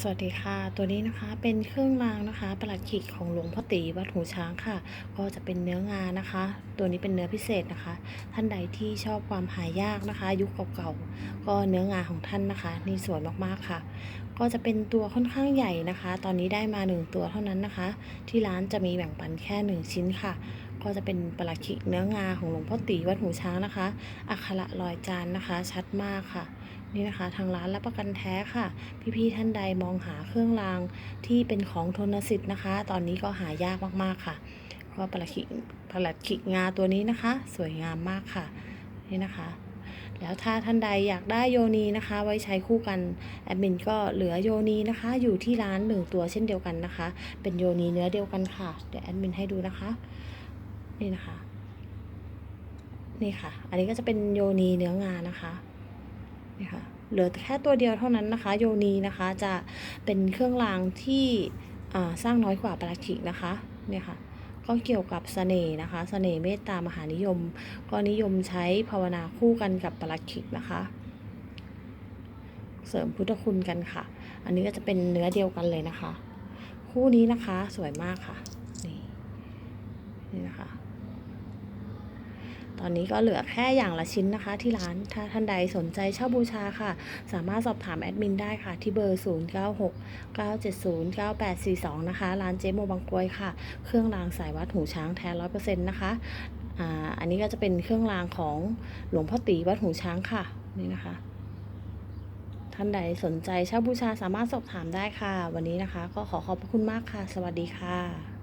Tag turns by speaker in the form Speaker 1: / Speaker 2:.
Speaker 1: สวัสดีค่ะ ตัวนี้นะคะเป็นเครื่องรางนะคะประหลัดขิกของหลวงพ่อตีวัดหูช้างค่ะ ก็จะเป็นเนื้องานะคะ ตัวนี้เป็นเนื้อพิเศษนะคะ ท่านใดที่ชอบความหายากนะคะ ยุคเก่าๆก็เนื้องาของท่านนะคะ นี่สวยมากๆค่ะ ก็จะเป็นตัวค่อนข้างใหญ่นะคะ ตอนนี้ได้มาหนึ่งตัวเท่านั้นนะคะ ที่ร้านจะมีแบ่งปันแค่หนึ่งชิ้นค่ะ ก็จะเป็นประหลัดขิกเนื้องาของหลวงพ่อตีวัดหูช้างนะคะอักขระรอยจานนะคะ ชัดมากค่ะ นี่นะคะทางร้านรับประกันแท้ค่ะ พี่ๆท่านใดมองหาเครื่องรางที่เป็นของทนสิทธิ์นะคะ ตอนนี้ก็หายากมากๆค่ะก็ประหลัดขิกประหลัดขิกงาตัวนี้นะคะ สวยงามมากค่ะนี่นะคะ แล้วถ้าท่านใดอยากได้โยนีนะคะ ไว้ใช้คู่กันแอดมินก็เหลือโยนีนะคะ อยู่ที่ร้านหนึ่งตัวเช่นเดียวกันนะคะ เป็นโยนีเนื้อเดียวกันค่ะเดี๋ยวแอดมินให้ดูนะคะนี่นะคะนี่ค่ะ อันนี้ก็จะเป็นโยนีเนื้องานะคะ นี่ค่ะเหลือแค่ตัวเดียวเท่านั้นนะคะ โยนีนะคะจะเป็นเครื่องรางที่สร้างน้อยกว่าปาราคิกนะคะเนี่ยค่ะก็เกี่ยวกับเสน่ห์นะคะเสน่ห์เมตตามหานิยม ก็นิยมใช้ภาวนาคู่กันกับปาราคิกนะคะ เสริมพุทธคุณกันค่ะ อันนี้ก็จะเป็นเนื้อเดียวกันเลยนะคะ คู่นี้นะคะสวยมากค่ะนี่นี่นะคะ ตอนนี้ก็เหลือแค่อย่างละชิ้นนะคะ ที่ร้านถ้าท่านใดสนใจเช่าบูชาค่ะ สามารถสอบถามแอดมินได้ค่ะ ที่เบอร์ 0 9 6 9 7 0 9 8 4 2 นะคะ ร้านเจ๊โมบางกวยค่ะ เครื่องรางสายวัดหูช้างแท้ร้อยเปอร์เซ็นต์นะคะอันนี้ก็จะเป็นเครื่องรางของหลวงพ่อตีวัดหูช้างค่ะนี่นะคะ ท่านใดสนใจเช่าบูชาสามารถสอบถามได้ค่ะ วันนี้นะคะ ก็ขอขอบพระคุณมากค่ะ สวัสดีค่ะ